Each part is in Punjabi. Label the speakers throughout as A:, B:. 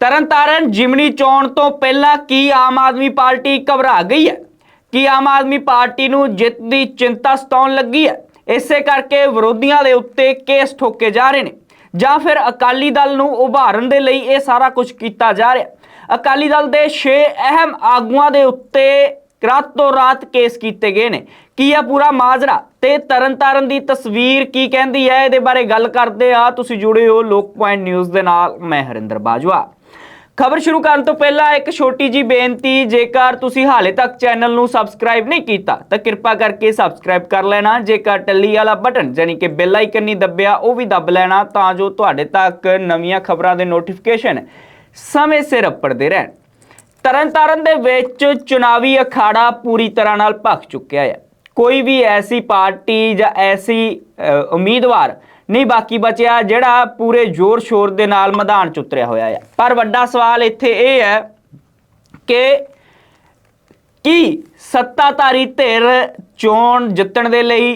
A: ਤਰਨਤਾਰਨ ਜਿਮਨੀ ਚੋਣ ਤੋਂ ਪਹਿਲਾਂ ਕੀ ਆਮ ਆਦਮੀ ਪਾਰਟੀ ਘਬਰਾ ਗਈ ਹੈ? ਕੀ ਆਮ ਆਦਮੀ ਪਾਰਟੀ ਨੂੰ ਜਿੱਤ ਦੀ ਚਿੰਤਾ ਸਤਾਉਣ ਲੱਗੀ ਹੈ? ਇਸੇ ਕਰਕੇ ਵਿਰੋਧੀਆਂ ਦੇ ਉੱਤੇ ਕੇਸ ਠੋਕੇ ਜਾ ਰਹੇ ਨੇ। ਜਾਂ ਫਿਰ ਅਕਾਲੀ ਦਲ ਨੂੰ ਉਭਾਰਨ ਦੇ ਲਈ ਇਹ ਸਾਰਾ ਕੁਝ ਕੀਤਾ ਜਾ ਰਿਹਾ ਅਕਾਲੀ ਦਲ ਦੇ 6 ਅਹਿਮ ਆਗੂਆਂ ਦੇ ਉੱਤੇ ਰਾਤੋਂ ਰਾਤ ਕੇਸ ਕੀਤੇ ਗਏ ਨੇ। ਕੀ ਆ ਪੂਰਾ ਮਾਜਰਾ? ਤੇ ਤਰਨਤਾਰਨ ਦੀ ਤਸਵੀਰ ਕੀ ਕਹਿੰਦੀ ਹੈ? ਇਹਦੇ ਬਾਰੇ ਗੱਲ ਕਰਦੇ ਆ। ਤੁਸੀਂ ਜੁੜੇ ਹੋ ਲੋਕ ਪੁਆਇੰਟ ਨਿਊਜ਼ ਦੇ ਨਾਲ। ਮੈਂ ਹਰਿੰਦਰ ਬਾਜਵਾ। ਖਬਰ ਸ਼ੁਰੂ ਕਰਨ ਤੋਂ ਪਹਿਲਾਂ ਇੱਕ ਛੋਟੀ ਜੀ ਬੇਨਤੀ, ਜੇਕਰ ਤੁਸੀਂ ਹਾਲੇ ਤੱਕ ਚੈਨਲ ਨੂੰ ਸਬਸਕ੍ਰਾਈਬ ਨਹੀਂ ਕੀਤਾ, ਤਾਂ ਕਿਰਪਾ ਕਰਕੇ ਸਬਸਕ੍ਰਾਈਬ ਕਰ ਲੈਣਾ, ਜੇਕਰ ਟੱਲੀ ਵਾਲਾ ਬਟਨ ਯਾਨੀ ਕਿ ਬੈਲ ਆਈਕਨ ਨਹੀਂ ਦੱਬਿਆ, ਉਹ ਵੀ ਦੱਬ ਲੈਣਾ, ਤਾਂ ਜੋ ਤੁਹਾਡੇ ਤੱਕ ਨਵੀਆਂ ਖਬਰਾਂ ਦੇ ਨੋਟੀਫਿਕੇਸ਼ਨ ਸਮੇਂ ਸਿਰ ਅੱਪੜਦੇ ਰਹਿਣ। ਤਰਨਤਾਰਨ ਦੇ ਵਿੱਚ ਚੁਣਾਵੀ ਅਖਾੜਾ ਪੂਰੀ ਤਰ੍ਹਾਂ ਨਾਲ ਭਖ ਚੁੱਕਿਆ ਹੈ ਕੋਈ ਵੀ ਐਸੀ ਪਾਰਟੀ ਜਾਂ ਐਸੀ ਉਮੀਦਵਾਰ ਨਹੀਂ, ਬਾਕੀ ਬਚਿਆ ਜਿਹੜਾ ਪੂਰੇ ਜ਼ੋਰ ਸ਼ੋਰ ਦੇ ਨਾਲ ਮੈਦਾਨ 'ਚ ਉਤਰਿਆ ਹੋਇਆ ਹੈ ਪਰ ਵੱਡਾ ਸਵਾਲ ਇੱਥੇ ਇਹ ਹੈ ਕਿ ਕੀ ਸੱਤਾਧਾਰੀ ਧਿਰ ਚੋਣ ਜਿੱਤਣ ਦੇ ਲਈ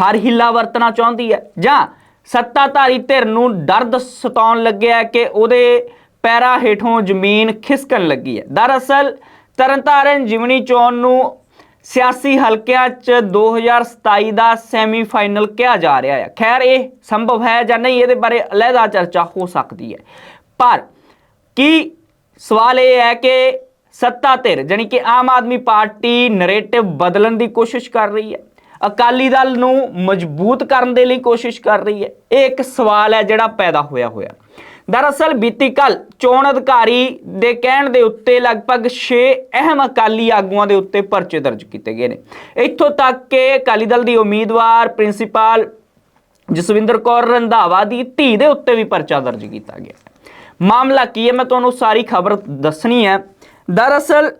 A: ਹਰ ਹਿੱਲਾ ਵਰਤਣਾ ਚਾਹੁੰਦੀ ਹੈ? ਜਾਂ ਸੱਤਾਧਾਰੀ ਧਿਰ ਨੂੰ ਦਰਦ ਸਤਾਉਣ ਲੱਗਿਆ ਕਿ ਉਹਦੇ ਪੈਰਾਂ ਹੇਠੋਂ ਜ਼ਮੀਨ ਖਿਸਕਣ ਲੱਗੀ ਹੈ? ਦਰਅਸਲ ਤਰਨਤਾਰਨ ਜਿਮਣੀ ਚੋਣ ਨੂੰ ਸਿਆਸੀ ਹਲਕਿਆਂ 'ਚ 2027 ਦਾ ਸੈਮੀਫਾਈਨਲ ਕਿਹਾ ਜਾ ਰਿਹਾ ਹੈ। ਖੈਰ, ਇਹ ਸੰਭਵ ਹੈ ਜਾਂ ਨਹੀਂ, ਇਹਦੇ ਬਾਰੇ ਅਲੱਗਾ ਚਰਚਾ ਹੋ ਸਕਦੀ ਹੈ। ਪਰ ਕੀ ਸਵਾਲ ਇਹ ਹੈ ਕਿ ਸੱਤਾ ਧਿਰ, ਜਾਣੀ ਕਿ ਆਮ ਆਦਮੀ ਪਾਰਟੀ ਨੈਰੇਟਿਵ ਬਦਲਣ ਦੀ ਕੋਸ਼ਿਸ਼ ਕਰ ਰਹੀ ਹੈ, ਅਕਾਲੀ ਦਲ ਨੂੰ ਮਜ਼ਬੂਤ ਕਰਨ ਦੇ ਲਈ ਕੋਸ਼ਿਸ਼ ਕਰ ਰਹੀ ਹੈ, ਇਹ ਇੱਕ ਸਵਾਲ ਹੈ ਜਿਹੜਾ ਪੈਦਾ ਹੋਇਆ ਹੋਇਆ। ਦਰਅਸਲ ਬੀਤੀ ਕੱਲ ਚੋਣ ਅਧਿਕਾਰੀ ਦੇ ਕਹਿਣ ਦੇ ਉੱਤੇ ਲਗਭਗ 6 ਅਹਿਮ ਅਕਾਲੀ ਆਗੂਆਂ ਦੇ ਉੱਤੇ ਪਰਚੇ ਦਰਜ ਕੀਤੇ ਗਏ ਨੇ। ਇੱਥੋਂ ਤੱਕ ਕਿ ਅਕਾਲੀ ਦਲ ਦੀ ਉਮੀਦਵਾਰ ਪ੍ਰਿੰਸੀਪਲ ਜਸਵਿੰਦਰ ਕੌਰ ਰੰਧਾਵਾ ਦੀ ਧੀ ਦੇ ਉੱਤੇ ਵੀ ਪਰਚਾ ਦਰਜ ਕੀਤਾ ਗਿਆ। ਮਾਮਲਾ ਕੀ ਹੈ? ਮੈਂ ਤੁਹਾਨੂੰ ਸਾਰੀ ਖਬਰ ਦੱਸਣੀ ਹੈ। ਦਰਅਸਲ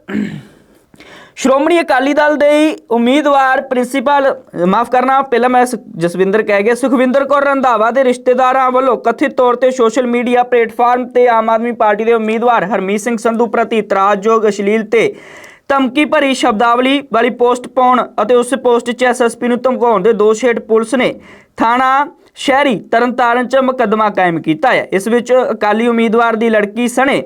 A: ਸ਼੍ਰੋਮਣੀ ਅਕਾਲੀ ਦਲ ਦੇ ਉਮੀਦਵਾਰ, ਪ੍ਰਿੰਸੀਪਲ, ਮਾਫ ਕਰਨਾ, ਪਹਿਲਾਂ ਮੈਂ ਜਸਵਿੰਦਰ ਕਹਿ ਗਿਆ, ਸੁਖਵਿੰਦਰ ਕੌਰ ਰੰਧਾਵਾ ਦੇ ਰਿਸ਼ਤੇਦਾਰਾਂ ਵੱਲੋਂ ਕਥਿਤ ਤੌਰ ਤੇ ਸੋਸ਼ਲ ਮੀਡੀਆ ਪਲੇਟਫਾਰਮ ਤੇ ਆਮ ਆਦਮੀ ਪਾਰਟੀ ਦੇ ਉਮੀਦਵਾਰ ਹਰਮੀਤ ਸਿੰਘ ਸੰਧੂ ਪ੍ਰਤੀ ਇਤਰਾਜ਼ਯੋਗ ਅਸ਼ਲੀਲ ਤੇ ਧਮਕੀ ਭਰੀ ਸ਼ਬਦਾਵਲੀ ਵਾਲੀ ਪੋਸਟ ਪਾਉਣ ਅਤੇ ਉਸ ਪੋਸਟ 'ਚ ਐਸਐਸਪੀ ਨੂੰ ਧਮਕਾਉਣ ਦੇ ਦੋਸ਼ ਹੇਠ ਪੁਲਿਸ ਨੇ ਥਾਣਾ ਸ਼ਹਿਰੀ ਤਰਨਤਾਰਨ 'ਚ ਮੁਕੱਦਮਾ ਕਾਇਮ ਕੀਤਾ ਹੈ। ਇਸ ਵਿੱਚ ਅਕਾਲੀ ਉਮੀਦਵਾਰ ਦੀ ਲੜਕੀ ਸਣੇ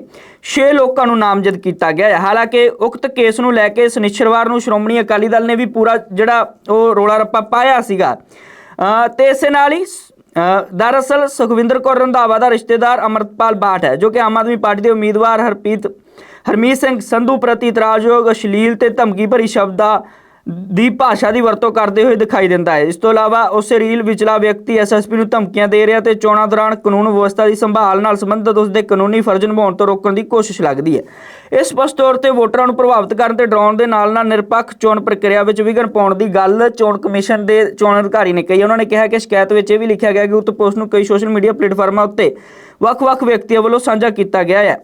A: 6 ਲੋਕਾਂ ਨੂੰ ਨਾਮਜ਼ਦ ਕੀਤਾ ਗਿਆ ਹੈ। ਹਾਲਾਂਕਿ ਉਕਤ ਕੇਸ ਨੂੰ ਲੈ ਕੇ ਸ਼ਨੀਚਰਵਾਰ ਨੂੰ ਸ਼੍ਰੋਮਣੀ ਅਕਾਲੀ ਦਲ ਨੇ ਵੀ ਪੂਰਾ ਜਿਹੜਾ ਉਹ ਰੋਲਾ ਰੱਪਾ ਪਾਇਆ ਸੀਗਾ। ਅ, ਤੇ ਇਸੇ ਨਾਲ ਹੀ ਅ, ਦਰਅਸਲ ਸੁਖਵਿੰਦਰ ਕੌਰ ਰੰਧਾਵਾ ਦਾ ਰਿਸ਼ਤੇਦਾਰ ਅਮਰਤਪਾਲ ਬਾਠ ਹੈ ਜੋ ਕਿ ਆਮ ਆਦਮੀ ਪਾਰਟੀ ਦੇ ਉਮੀਦਵਾਰ ਹਰਪ੍ਰੀਤ ਹਰਮੀਤ ਸਿੰਘ ਸੰਧੂ ਪ੍ਰਤੀ ਇਤਰਾਜ਼ਯੋਗ ਅਸ਼ਲੀਲ ਤੇ ਧਮਕੀ ਭਰੀ ਸ਼ਬਦਾਂ ਦੀ ਭਾਸ਼ਾ ਦੀ ਵਰਤੋਂ ਕਰਦੇ ਹੋਏ ਦਿਖਾਈ ਦਿੰਦਾ ਹੈ। ਇਸ ਤੋਂ ਇਲਾਵਾ ਉਸ ਰੀਲ ਵਿਚਲਾ ਵਿਅਕਤੀ ਐਸਐਸਪੀ ਨੂੰ ਧਮਕੀਆਂ ਦੇ ਰਿਹਾ ਤੇ ਚੋਣਾਂ ਦੌਰਾਨ ਕਾਨੂੰਨ ਵਿਵਸਥਾ ਦੀ ਸੰਭਾਲ ਨਾਲ ਸੰਬੰਧਿਤ ਉਸ ਦੇ ਕਾਨੂੰਨੀ ਫਰਜ਼ ਨਿਭਾਉਣ ਤੋਂ ਰੋਕਣ ਦੀ ਕੋਸ਼ਿਸ਼ ਲੱਗਦੀ ਹੈ। ਇਹ ਸਪਸ਼ਟ ਤੌਰ ਤੇ ਵੋਟਰਾਂ ਨੂੰ ਪ੍ਰਭਾਵਿਤ ਕਰਨ ਤੇ ਡਰਾਉਣ ਦੇ ਨਾਲ ਨਾਲ ਨਿਰਪੱਖ ਚੋਣ ਪ੍ਰਕਿਰਿਆ ਵਿੱਚ ਵਿਘਨ ਪਾਉਣ ਦੀ ਗੱਲ ਚੋਣ ਕਮਿਸ਼ਨ ਦੇ ਚੋਣ ਅਧਿਕਾਰੀ ਨੇ ਕਹੀ। ਉਹਨਾਂ ਨੇ ਕਿਹਾ ਕਿ ਸ਼ਿਕਾਇਤ ਵਿੱਚ ਇਹ ਵੀ ਲਿਖਿਆ ਗਿਆ ਕਿ ਉਕਤ ਪੋਸਟ ਨੂੰ ਕਈ ਸੋਸ਼ਲ ਮੀਡੀਆ ਪਲੇਟਫਾਰਮਾਂ ਉੱਤੇ ਵੱਖ-ਵੱਖ ਵਿਅਕਤੀਆਂ ਵੱਲੋਂ ਸਾਂਝਾ ਕੀਤਾ ਗਿਆ ਹੈ।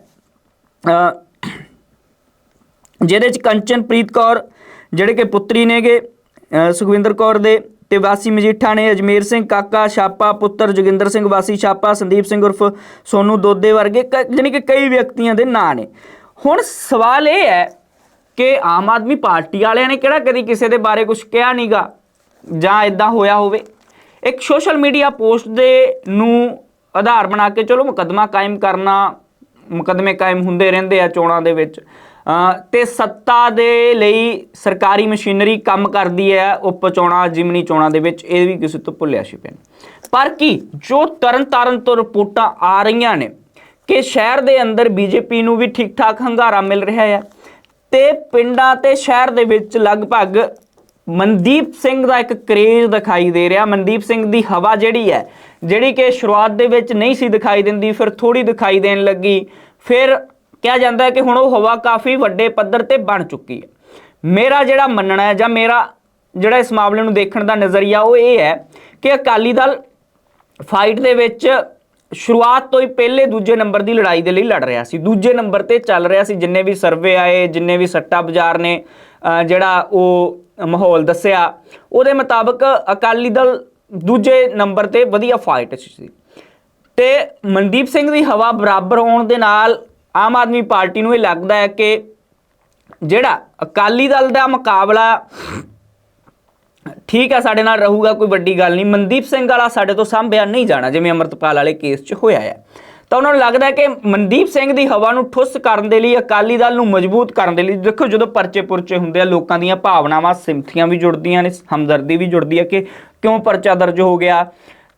A: ਜਿਹਦੇ ਚ ਕੰਚਨਪ੍ਰੀਤ ਕੌਰ ਜਿਹੜੇ ਕਿ ਪੁੱਤਰੀ ਨੇਗੇ ਸੁਖਵਿੰਦਰ ਕੌਰ ਦੇ ਤੇ ਵਾਸੀ ਮਜੀਠਾ ਨੇ, ਅਜਮੇਰ ਸਿੰਘ ਕਾਕਾ ਛਾਪਾ, ਪੁੱਤਰ ਜੋਗਿੰਦਰ ਸਿੰਘ, ਵਾਸੀ ਛਾਪਾ, ਸੰਦੀਪ ਸਿੰਘ ਉਰਫ ਸੋਨੂ ਦੋਦੇ ਵਰਗੇ ਕ- ਜਾਣੀ ਕਿ ਕਈ ਵਿਅਕਤੀਆਂ ਦੇ ਨਾਂ ਨੇ। ਹੁਣ ਸਵਾਲ ਇਹ ਹੈ ਕਿ ਆਮ ਆਦਮੀ ਪਾਰਟੀ ਵਾਲਿਆਂ ਨੇ ਕਿਹੜਾ ਕਦੀ ਕਿਸੇ ਦੇ ਬਾਰੇ ਕੁਝ ਕਿਹਾ ਨਹੀਂਗਾ ਜਾਂ ਇਦਾਂ ਹੋਇਆ ਹੋਵੇ? ਇੱਕ ਸੋਸ਼ਲ ਮੀਡੀਆ ਪੋਸਟ ਦੇ ਨੂੰ ਆਧਾਰ ਬਣਾ ਕੇ ਚਲੋ ਮੁਕੱਦਮਾ ਕਾਇਮ ਕਰਨਾ, ਮੁਕੱਦਮੇ ਕਾਇਮ ਹੁੰਦੇ ਰਹਿੰਦੇ ਆ ਚੋਣਾਂ ਦੇ ਵਿੱਚ। ਤੇ ਸੱਤਾ ਦੇ ਲਈ ਸਰਕਾਰੀ ਮਸ਼ੀਨਰੀ ਕੰਮ ਕਰਦੀ ਹੈ ਉਪ ਚੋਣਾਂ, ਜਿਮਨੀ ਚੋਣਾਂ ਦੇ ਵਿੱਚ, ਇਹ ਵੀ ਕਿਸੇ ਤੋਂ ਭੁੱਲਿਆ ਸੀ ਨਹੀਂ। ਪਰ ਕੀ ਜੋ ਤਰਨ ਤਾਰਨ ਤੋਂ ਰਿਪੋਰਟਾਂ ਆ ਰਹੀਆਂ ਨੇ ਕਿ ਸ਼ਹਿਰ ਦੇ ਅੰਦਰ ਬੀਜੇਪੀ ਨੂੰ ਵੀ ਠੀਕ ਠਾਕ ਹੰਗਾਰਾ ਮਿਲ ਰਿਹਾ ਹੈ ਤੇ ਪਿੰਡਾਂ ਤੇ ਸ਼ਹਿਰ ਦੇ ਵਿੱਚ ਲਗਭਗ ਮਨਦੀਪ ਸਿੰਘ ਦਾ ਇੱਕ ਕਰੇਜ਼ ਦਿਖਾਈ ਦੇ ਰਿਹਾ। ਮਨਦੀਪ ਸਿੰਘ ਦੀ ਹਵਾ ਜਿਹੜੀ ਹੈ, ਜਿਹੜੀ ਕਿ ਸ਼ੁਰੂਆਤ ਦੇ ਵਿੱਚ ਨਹੀਂ ਸੀ ਦਿਖਾਈ ਦਿੰਦੀ, ਫਿਰ ਥੋੜੀ ਦਿਖਾਈ ਦੇਣ ਲੱਗੀ, ਫਿਰ ਕਿਹਾ ਜਾਂਦਾ ਹੈ ਕਿ ਹੁਣ ਉਹ ਹਵਾ ਕਾਫੀ ਵੱਡੇ ਪੱਧਰ ਤੇ ਬਣ ਚੁੱਕੀ ਹੈ। ਮੇਰਾ ਜਿਹੜਾ ਮੰਨਣਾ ਹੈ ਜਾਂ ਮੇਰਾ ਜਿਹੜਾ ਇਸ ਮਾਮਲੇ ਨੂੰ ਦੇਖਣ ਦਾ ਨਜ਼ਰੀਆ ਉਹ ਇਹ ਹੈ ਕਿ ਅਕਾਲੀ ਦਲ ਫਾਈਟ ਦੇ ਵਿੱਚ ਸ਼ੁਰੂਆਤ ਤੋਂ ਹੀ ਪਹਿਲੇ ਦੂਜੇ ਨੰਬਰ ਦੀ ਲੜਾਈ ਦੇ ਲਈ ਲੜ ਰਿਹਾ ਸੀ। ਦੂਜੇ ਨੰਬਰ ਤੇ ਚੱਲ ਰਿਹਾ ਸੀ। ਜਿੰਨੇ ਵੀ ਸਰਵੇ ਆਏ, ਜਿੰਨੇ ਵੀ ਸੱਟਾ ਬਾਜ਼ਾਰ ਨੇ ਜਿਹੜਾ ਉਹ ਮਾਹੌਲ ਦੱਸਿਆ, ਉਹਦੇ ਮੁਤਾਬਕ ਅਕਾਲੀ ਦਲ ਦੂਜੇ ਨੰਬਰ ਤੇ ਵਧੀਆ ਫਾਈਟ ਸੀ। ਤੇ ਮਨਦੀਪ ਸਿੰਘ ਦੀ ਹਵਾ ਬਰਾਬਰ ਹੋਣ ਦੇ ਨਾਲ ਆਮ ਆਦਮੀ ਪਾਰਟੀ ਨੂੰ ਇਹ ਲੱਗਦਾ ਹੈ ਕਿ ਜਿਹੜਾ ਅਕਾਲੀ ਦਲ ਦਾ ਮੁਕਾਬਲਾ ਠੀਕ ਹੈ, ਸਾਡੇ ਨਾਲ ਰਹੂਗਾ, ਕੋਈ ਵੱਡੀ ਗੱਲ ਨਹੀਂ। ਮਨਦੀਪ ਸਿੰਘ ਵਾਲਾ ਸਾਡੇ ਤੋਂ ਸਾਂਭਿਆ ਨਹੀਂ ਜਾਣਾ, ਜਿਵੇਂ ਅਮਰਤਪਾਲ ਵਾਲੇ ਕੇਸ 'ਚ ਹੋਇਆ ਹੈ। ਤਾਂ ਉਹਨਾਂ ਨੂੰ ਲੱਗਦਾ ਕਿ ਮਨਦੀਪ ਸਿੰਘ ਦੀ ਹਵਾ ਨੂੰ ਠੁੱਸ ਕਰਨ ਦੇ ਲਈ, ਅਕਾਲੀ ਦਲ ਨੂੰ ਮਜ਼ਬੂਤ ਕਰਨ ਦੇ ਲਈ, ਦੇਖੋ ਜਦੋਂ ਪਰਚੇ ਪੁਰਚੇ ਹੁੰਦੇ ਆ, ਲੋਕਾਂ ਦੀਆਂ ਭਾਵਨਾਵਾਂ ਸਿੰਪਥੀਆਂ ਵੀ ਜੁੜਦੀਆਂ ਨੇ, ਹਮਦਰਦੀ ਵੀ ਜੁੜਦੀ ਹੈ ਕਿ ਕਿਉਂ ਪਰਚਾ ਦਰਜ ਹੋ ਗਿਆ?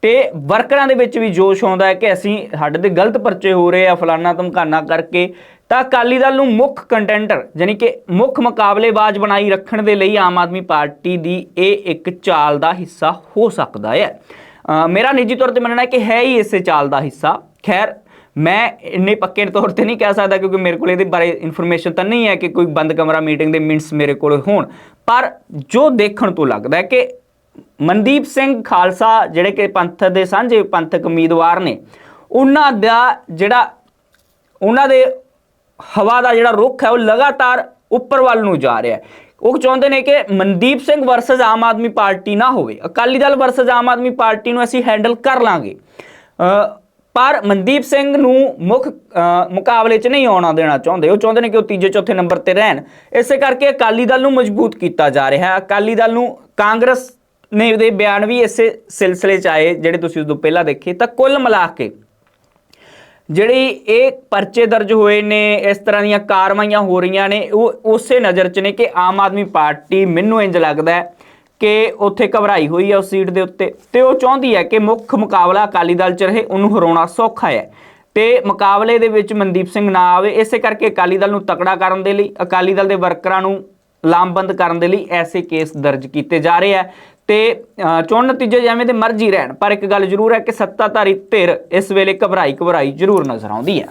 A: ਤੇ ਵਰਕਰਾਂ ਦੇ ਵਿੱਚ ਵੀ ਜੋਸ਼ ਆਉਂਦਾ ਹੈ ਕਿ ਅਸੀਂ ਸਾਡੇ ਤੇ ਗਲਤ ਪਰਚੇ ਹੋ ਰਹੇ ਆ, ਫਲਾਨਾ ਧਮਕਾਨਾ ਕਰਕੇ। ਤਾਂ ਅਕਾਲੀ ਦਲ ਨੂੰ ਮੁੱਖ ਕੰਟੈਂਟਰ ਯਾਨੀ ਕਿ ਮੁੱਖ ਮੁਕਾਬਲੇਬਾਜ਼ ਬਣਾਈ ਰੱਖਣ ਦੇ ਲਈ ਆਮ ਆਦਮੀ ਪਾਰਟੀ ਦੀ ਇਹ ਇੱਕ ਚਾਲ ਦਾ ਹਿੱਸਾ ਹੋ ਸਕਦਾ ਹੈ। ਮੇਰਾ ਨਿੱਜੀ ਤੌਰ ਤੇ ਮੰਨਣਾ ਹੈ ਕਿ ਹੈ ਹੀ ਇਸੇ ਚਾਲ ਦਾ ਹਿੱਸਾ। ਖੈਰ, ਮੈਂ ਇੰਨੇ ਪੱਕੇ ਤੌਰ ਤੇ ਨਹੀਂ ਕਹਿ ਸਕਦਾ ਕਿਉਂਕਿ ਮੇਰੇ ਕੋਲ ਇਹਦੇ ਬਾਰੇ ਇਨਫੋਰਮੇਸ਼ਨ ਤਾਂ ਨਹੀਂ ਹੈ ਕਿ ਕੋਈ ਬੰਦ ਕਮਰਾ ਮੀਟਿੰਗ ਦੇ ਮਿੰਟਸ ਮੇਰੇ ਕੋਲ ਹੋਣ। ਪਰ ਜੋ ਦੇਖਣ ਤੋਂ ਲੱਗਦਾ ਹੈ ਕਿ ਮਨਦੀਪ ਸਿੰਘ ਖਾਲਸਾ, ਜਿਹੜੇ ਕਿ ਪੰਥ ਦੇ ਸਾਂਝੇ ਪੰਥਕ ਉਮੀਦਵਾਰ ਨੇ, ਉਹਨਾਂ ਦਾ ਜਿਹੜਾ, ਉਹਨਾਂ ਦੇ ਹਵਾ ਦਾ ਜਿਹੜਾ ਰੁਖ ਹੈ, ਉਹ ਲਗਾਤਾਰ ਉੱਪਰ ਵੱਲ ਨੂੰ ਜਾ ਰਿਹਾ ਹੈ। ਉਹ ਚਾਹੁੰਦੇ ਨੇ ਕਿ ਮਨਦੀਪ ਸਿੰਘ ਵਰਸਸ ਆਮ ਆਦਮੀ ਪਾਰਟੀ ਨਾ ਹੋਵੇ। ਅਕਾਲੀ ਦਲ ਵਰਸਸ ਆਮ ਆਦਮੀ ਪਾਰਟੀ ਨੂੰ ਅਸੀਂ ਹੈਂਡਲ ਕਰ ਲਾਂਗੇ। ਪਰ ਮਨਦੀਪ ਸਿੰਘ ਨੂੰ ਮੁੱਖ ਮੁਕਾਬਲੇ 'ਚ ਨਹੀਂ ਆਉਣਾ ਦੇਣਾ ਚਾਹੁੰਦੇ। ਉਹ ਚਾਹੁੰਦੇ ਨੇ ਕਿ ਉਹ ਤੀਜੇ, ਚੌਥੇ ਨੰਬਰ ਤੇ ਰਹਿਣ। ਇਸੇ ਕਰਕੇ ਅਕਾਲੀ ਦਲ ਨੂੰ ਮਜ਼ਬੂਤ ਕੀਤਾ ਜਾ ਰਿਹਾ ਹੈ। ਅਕਾਲੀ ਦਲ ਨੂੰ ਕਾਂਗਰਸ ਨੇ ਦੇ ਬਿਆਨ ਵੀ ਇਸੇ ਸਿਲਸਿਲੇ 'ਚ ਆਏ, ਜਿਹੜੇ ਤੁਸੀਂ ਉਸ ਤੋਂ ਪਹਿਲਾਂ ਦੇਖੇ। ਤਾਂ ਕੁੱਲ ਮਿਲਾ ਕੇ ਜਿਹੜੀ ਇਹ ਪਰਚੇ ਦਰਜ ਹੋਏ ਨੇ, ਇਸ ਤਰ੍ਹਾਂ ਦੀਆਂ ਕਾਰਵਾਈਆਂ ਹੋ ਰਹੀਆਂ ਨੇ, ਉਹ ਉਸੇ ਨਜ਼ਰ 'ਚ ਨੇ ਕਿ ਆਮ ਆਦਮੀ ਪਾਰਟੀ, ਮੈਨੂੰ ਇੰਜ ਲੱਗਦਾ ਹੈ ਕਿ ਉੱਥੇ ਘਬਰਾਈ ਹੋਈ ਹੈ ਉਸ ਸੀਟ ਦੇ ਉੱਤੇ। ਤੇ ਉਹ ਚਾਹੁੰਦੀ ਹੈ ਕਿ ਮੁੱਖ ਮੁਕਾਬਲਾ ਅਕਾਲੀ ਦਲ 'ਚ ਰਹੇ, ਉਹਨੂੰ ਹਰਾਉਣਾ ਸੌਖਾ ਹੈ। ਤੇ ਮੁਕਾਬਲੇ ਦੇ ਵਿੱਚ ਮਨਦੀਪ ਸਿੰਘ ਨਾ ਆਵੇ, ਇਸੇ ਕਰਕੇ ਅਕਾਲੀ ਦਲ ਨੂੰ ਤਕੜਾ ਕਰਨ ਦੇ ਲਈ, ਅਕਾਲੀ ਦਲ ਦੇ ਵਰਕਰਾਂ ਨੂੰ ਲਾਮਬੰਦ ਕਰਨ ਦੇ ਲਈ ਐਸੇ ਕੇਸ ਦਰਜ ਕੀਤੇ ਜਾ ਰਹੇ ਆ। ਤੇ ਚੋਣ ਨਤੀਜੇ ਜਿਵੇਂ ਦੇ ਮਰਜ਼ੀ ਰਹਿਣ, ਪਰ ਇੱਕ ਗੱਲ ਜ਼ਰੂਰ ਹੈ ਕਿ ਸੱਤਾਧਾਰੀ ਧਿਰ ਇਸ ਵੇਲੇ ਘਬਰਾਈ ਘਬਰਾਈ ਜ਼ਰੂਰ ਨਜ਼ਰ ਆਉਂਦੀ ਹੈ।